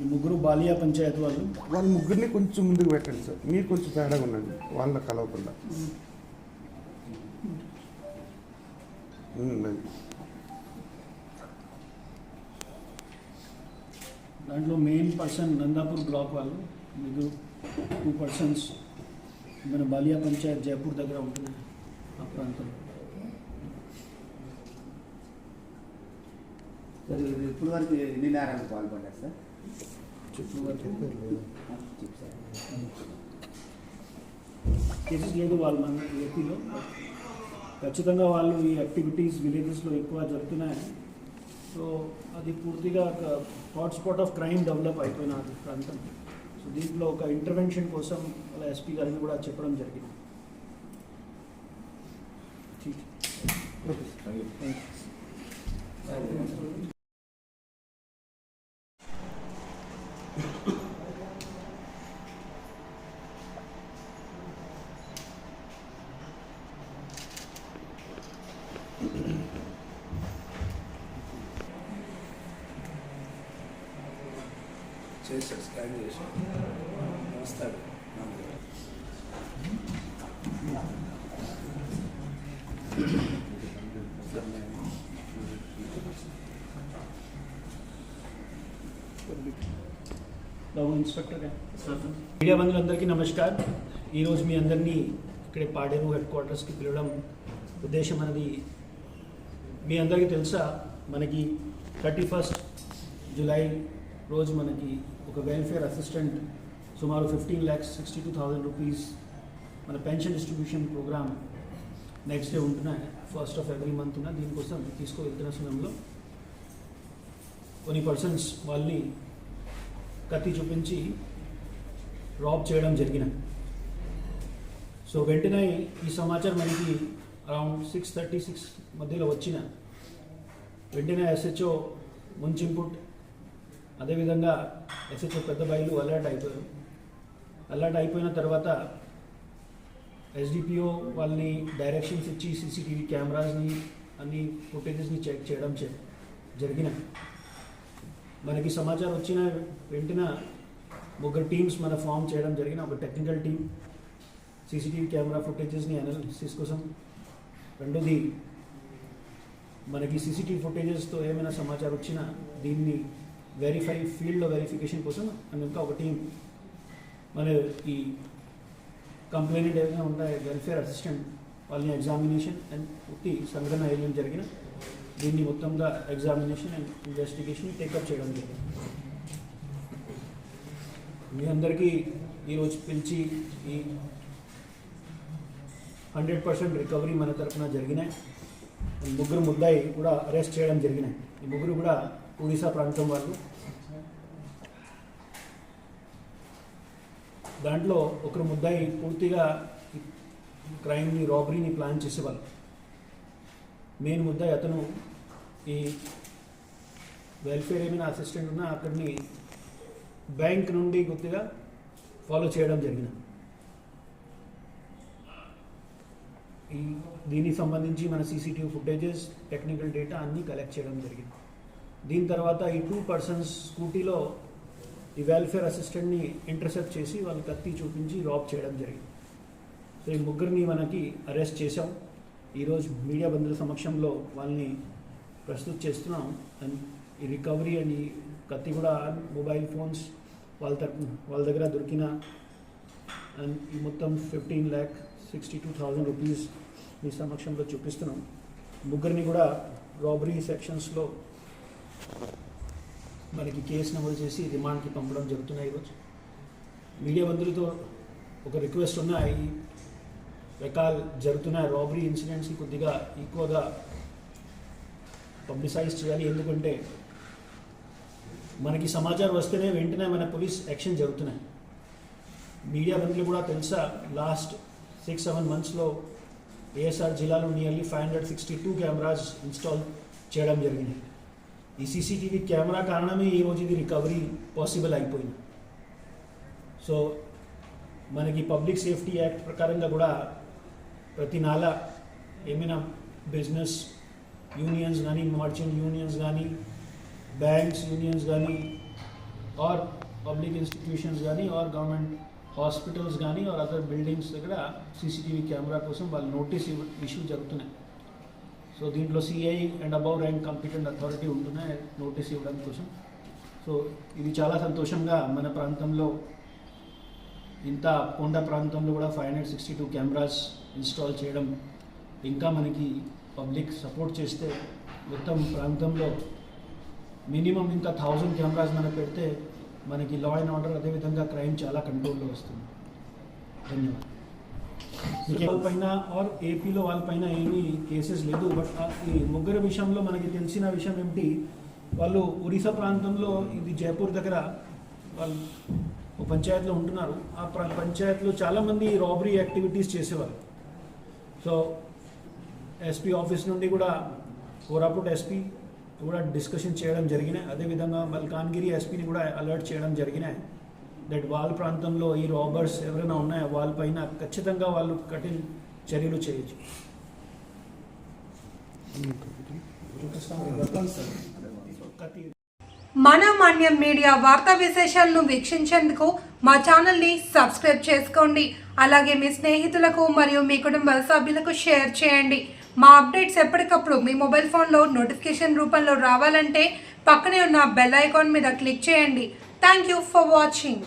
ఈ ముగ్గురు బాలియా పంచాయత్ వాళ్ళు. వాళ్ళ ముగ్గురిని కొంచెం ముందుకు పెట్టండి సార్. మీరు కొంచెం తేడాగా ఉండండి. వాళ్ళ కలవకుండా. దాంట్లో మెయిన్ పర్సన్ నందాపూర్ బ్లాక్ వాళ్ళు ముగ్గురు టూ పర్సన్స్ మన బాలియా పంచాయత్ జైపూర్ దగ్గర ఉంటుంది ఆ ప్రాంతం సార్ ఇప్పుడు వరకు ఎన్ని నేరాలకు పాల్పడ్డారు సార్? కేసెస్ లేదు వాళ్ళు మన ఏపీలో ఖచ్చితంగా వాళ్ళు ఈ యాక్టివిటీస్ విలేజెస్లో ఎక్కువ జరుగుతున్నాయి సో అది పూర్తిగా ఒక హాట్స్పాట్ ఆఫ్ క్రైమ్ డెవలప్ అయిపోయిన ప్రాంతం. సో దీంట్లో ఒక ఇంటర్వెన్షన్ కోసం వాళ్ళ ఎస్పీ గారిని కూడా చెప్పడం జరిగింది. ఠీక్. చేశారు స్కాన్ చేశారు వస్తాడు బాబు ఇన్స్పెక్టర్ గారు. మీడియా బంధువులందరికీ నమస్కార్. ఈరోజు మీ అందరినీ ఇక్కడే పాడేరు హెడ్ క్వార్టర్స్కి పిలవడం ఉద్దేశం అనేది మీ అందరికీ తెలుసా? మనకి థర్టీ ఫస్ట్ జూలై రోజు మనకి ఒక వెల్ఫేర్ అసిస్టెంట్ సుమారు fifteen lakhs sixty two thousand rupees మన pension distribution programme next day ఉంటున్నాయి ఫస్ట్ ఆఫ్ ఎవ్రీ మంత్ ఉన్న దీనికోసం తీసుకువెళ్తున్న సమయంలో కొన్ని పర్సన్స్ వాళ్ళని కత్తి చూపించి రాబ్ చేయడం జరిగిన. సో వెంటనే ఈ సమాచారం మనకి అరౌండ్ సిక్స్ థర్టీ సిక్స్ మధ్యలో వచ్చిన. వెంటనే ఎస్హెచ్ఓ ముంచింపుట్ అదేవిధంగా ఎస్హెచ్ఓ పెద్ద బయలు అలర్ట్ అయిపోయారు. అలర్ట్ అయిపోయిన తర్వాత ఎస్డిపిఓ వాళ్ళని డైరెక్షన్స్ ఇచ్చి సీసీటీవీ కెమెరాస్ని అన్ని ఫుటేజెస్ని చెక్ చేయడం చే జరిగిన. మనకి సమాచారం వచ్చిన వెంటనే ముగ్గురు టీమ్స్ మన ఫామ్ చేయడం జరిగిన. ఒక టెక్నికల్ టీం సీసీటీవీ కెమెరా ఫుటేజెస్ని అనాలిసిస్ కోసం. రెండోది మనకి సీసీటీవీ ఫుటేజెస్తో ఏమైనా సమాచారం వచ్చినా దీన్ని వెరిఫై ఫీల్డ్లో వెరిఫికేషన్ కోసం అండ్ ఇంకా ఒక టీం మన ఈ కంప్లైంట్ ఏదైనా ఉంటాయి వెల్ఫేర్ అసిస్టెంట్ వాళ్ళని ఎగ్జామినేషన్ అండ్ పూర్తి సంఘటన ఏం జరిగిన దీన్ని మొత్తంగా ఎగ్జామినేషన్ అండ్ ఇన్వెస్టిగేషన్ టేకప్ చేయడం జరిగింది. మీ అందరికీ ఈరోజు పిలిచి ఈ హండ్రెడ్ పర్సెంట్ రికవరీ మన తరఫున జరిగినాయి. ముగ్గురు ముద్దాయి కూడా అరెస్ట్ చేయడం జరిగినాయి. ఈ ముగ్గురు కూడా ఒడిశా ప్రాంతం వాళ్ళు. దాంట్లో ఒకరు ముద్దాయి పూర్తిగా క్రైమ్ని రాబరీని ప్లాన్ చేసేవాళ్ళు. మెయిన్ ముద్దాయి అతను ఈ వెల్ఫేర్ ఏమైనా అసిస్టెంట్ ఉన్నా అక్కడిని బ్యాంక్ నుండి కొద్దిగా ఫాలో చేయడం జరిగింది. ఈ దీనికి సంబంధించి మన సీసీటీవీ ఫుటేజెస్ టెక్నికల్ డేటా అన్నీ కలెక్ట్ చేయడం జరిగింది. దీని తర్వాత ఈ టూ పర్సన్స్ స్కూటీలో ఈ వెల్ఫేర్ అసిస్టెంట్ని ఇంటర్సెప్ట్ చేసి వాళ్ళని కత్తి చూపించి రాబ్ చేయడం జరిగింది. సో ఈ ముగ్గురిని మనకి అరెస్ట్ చేశాం. ఈరోజు మీడియా బంధువుల సమక్షంలో వాళ్ళని ప్రస్తుత చేస్తున్నాం. అండ్ ఈ రికవరీ అండ్ ఈ కత్తి కూడా మొబైల్ ఫోన్స్ వాళ్ళ తరపు వాళ్ళ దగ్గర దొరికిన అండ్ ఈ మొత్తం fifteen lakh sixty two thousand rupees మీ సమక్షంలో చూపిస్తున్నాం. ముగ్గురిని కూడా రాబరీ సెక్షన్స్లో మనకి కేసు నమోదు చేసి రిమాండ్కి పంపడం జరుగుతున్నాయి ఈరోజు. మీడియా బంధువులతో ఒక రిక్వెస్ట్ ఉన్నాయి ఈ రకాల జరుగుతున్న రాబరీ ఇన్సిడెంట్స్కి కొద్దిగా ఎక్కువగా పబ్లిసైజ్ చేయాలి. ఎందుకంటే మనకి సమాచారం వస్తేనే వెంటనే మన పోలీస్ యాక్షన్ జరుగుతున్నాయి. మీడియా బంధువులు కూడా తెలుసా లాస్ట్ సిక్స్ సెవెన్ మంత్స్లో ఏఎస్ఆర్ జిల్లాలో nearly five hundred sixty two cameras install చేయడం జరిగింది. ఈ సీసీటీవీ కెమెరా కారణమే ఈరోజు ఇది రికవరీ పాసిబుల్ అయిపోయింది సో మనకి పబ్లిక్ సేఫ్టీ యాక్ట్ ప్రకారంగా కూడా ప్రతి నెల ఏమైనా బిజినెస్ యూనియన్స్ కానీ మర్చెంట్ యూనియన్స్ కానీ బ్యాంక్స్ యూనియన్స్ కానీ ఆర్ పబ్లిక్ ఇన్స్టిట్యూషన్స్ కానీ ఆర్ గవర్నమెంట్ హాస్పిటల్స్ కానీ ఆర్ అదర్ బిల్డింగ్స్ దగ్గర సీసీటీవీ కెమెరా కోసం వాళ్ళు నోటీస్ ఇష్యూ జరుగుతున్నాయి సో దీంట్లో CI and above rank competent authority ఉంటున్నాయి నోటీస్ ఇవ్వడం కోసం. సో ఇది చాలా సంతోషంగా మన ప్రాంతంలో ఇంత కొండ ప్రాంతంలో కూడా five hundred sixty two cameras install చేయడం ఇంకా మనకి పబ్లిక్ సపోర్ట్ చేస్తే మొత్తం ప్రాంతంలో మినిమం ఇంకా థౌజండ్ కెమెరాస్ మనకు పెడితే మనకి లా అండ్ ఆర్డర్ అదేవిధంగా క్రైమ్ చాలా కంట్రోల్లో వస్తుంది. ధన్యవాదాలు. వాళ్ళపైన ఆర్ ఏపీలో వాళ్ళపైన ఏమీ కేసెస్ లేదు. బట్ ఈ ముగ్గురు విషయంలో మనకి తెలిసిన విషయం ఏమిటి? వాళ్ళు ఒరిస్సా ప్రాంతంలో ఇది జైపూర్ దగ్గర వాళ్ళు ఒక ఉంటున్నారు. ఆ ప్ర- చాలామంది రాబరీ యాక్టివిటీస్ చేసేవారు. సో ఎస్పీ ఆఫీస్ నుండి కూడా కోరాపుట్ ఎస్పీ కూడా డిస్కషన్ చేయడం జరిగినాయి. అదేవిధంగా మల్కాన్గిరి ఎస్పీని కూడా అలర్ట్ చేయడం జరిగినాయి. దట్ వాళ్ళ ప్రాంతంలో ఈ రాబర్స్ ఎవరైనా ఉన్నాయో? వాళ్ళపైన ఖచ్చితంగా వాళ్ళు కఠిన చర్యలు చేయొచ్చు. మన మాన్యం మీడియా వార్తా విశేషాలను వీక్షించేందుకు మా ఛానల్ని సబ్స్క్రైబ్ చేసుకోండి. అలాగే మీ స్నేహితులకు మరియు మీ కుటుంబ సభ్యులకు షేర్ చేయండి. మా అప్డేట్స్ ఎప్పటికప్పుడు మీ మొబైల్ ఫోన్లో నోటిఫికేషన్ రూపంలో రావాలంటే పక్కనే ఉన్న బెల్ ఐకాన్ మీద క్లిక్ చేయండి. Thank you for watching.